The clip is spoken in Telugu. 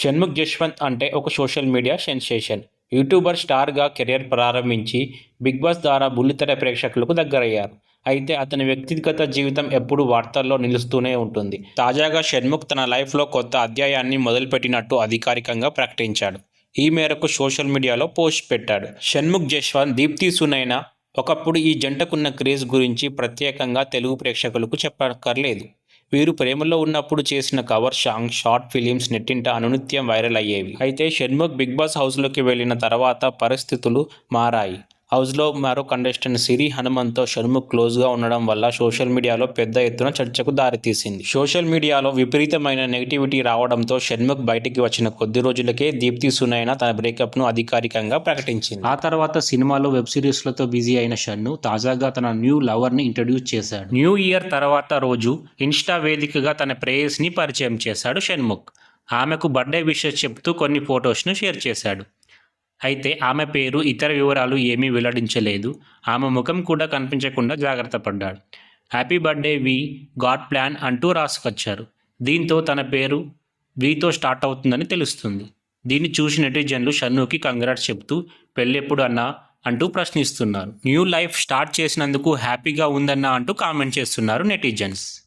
షణ్ముఖ్ జశ్వంత్ అంటే ఒక సోషల్ మీడియా సెన్సేషన్. యూట్యూబర్ స్టార్గా కెరీర్ ప్రారంభించి బిగ్ బాస్ ద్వారా బుల్లితెర ప్రేక్షకులకు దగ్గరయ్యారు. అయితే అతని వ్యక్తిగత జీవితం ఎప్పుడూ వార్తల్లో నిలుస్తూనే ఉంటుంది. తాజాగా షణ్ముఖ్ తన లైఫ్లో కొత్త అధ్యాయాన్ని మొదలుపెట్టినట్టు అధికారికంగా ప్రకటించాడు. ఈ మేరకు సోషల్ మీడియాలో పోస్ట్ పెట్టాడు. షణ్ముఖ్ జశ్వంత్ దీప్తి సునైనా ఒకప్పుడు ఈ జంటకున్న క్రేజ్ గురించి ప్రత్యేకంగా తెలుగు ప్రేక్షకులకు చెప్పక్కర్లేదు. వీరు ప్రేమలో ఉన్నప్పుడు చేసిన కవర్ సాంగ్ షార్ట్ ఫిలిమ్స్ నెట్టింట అనునిత్యం వైరల్ అయ్యేవి. అయితే షణ్ముఖ్ బిగ్ బాస్ హౌస్లోకి వెళ్ళిన తర్వాత పరిస్థితులు మారాయి. హౌస్లో మరో కంటెస్టెంట్ సిరి హనుమంత్తో షణ్ముఖ్ క్లోజ్గా ఉండడం వల్ల సోషల్ మీడియాలో పెద్ద ఎత్తున చర్చకు దారితీసింది. సోషల్ మీడియాలో విపరీతమైన నెగిటివిటీ రావడంతో షణ్ముఖ్ బయటికి వచ్చిన కొద్ది రోజులకే దీప్తి సునైన తన బ్రేకప్ను అధికారికంగా ప్రకటించింది. ఆ తర్వాత సినిమాలో వెబ్ సిరీస్లతో బిజీ అయిన షన్ను తాజాగా తన న్యూ లవర్ని ఇంట్రడ్యూస్ చేశాడు. న్యూ ఇయర్ తర్వాత రోజు ఇన్స్టా వేదికగా తన ప్రేయస్ని పరిచయం చేశాడు షణ్ముఖ్ ఆమెకు బర్త్డే విషెస్ చెప్తూ కొన్ని ఫొటోస్ను షేర్ చేశాడు. అయితే ఆమె పేరు ఇతర వివరాలు ఏమీ వెల్లడించలేదు. ఆమె ముఖం కూడా కనిపించకుండా జాగ్రత్త పడ్డాడు. Happy birthday we god plan అంటూ రాసుకొచ్చారు. దీంతో తన పేరు వితో స్టార్ట్ అవుతుందని తెలుస్తుంది. దీన్ని చూసి నెటిజన్లు షన్నుకి కంగ్రాట్స్ చెప్తూ పెళ్ళెప్పుడు అన్నా? అంటూ ప్రశ్నిస్తున్నారు. న్యూ లైఫ్ స్టార్ట్ చేసినందుకు హ్యాపీగా ఉందన్నా అంటూ కామెంట్ చేస్తున్నారు నెటిజన్స్.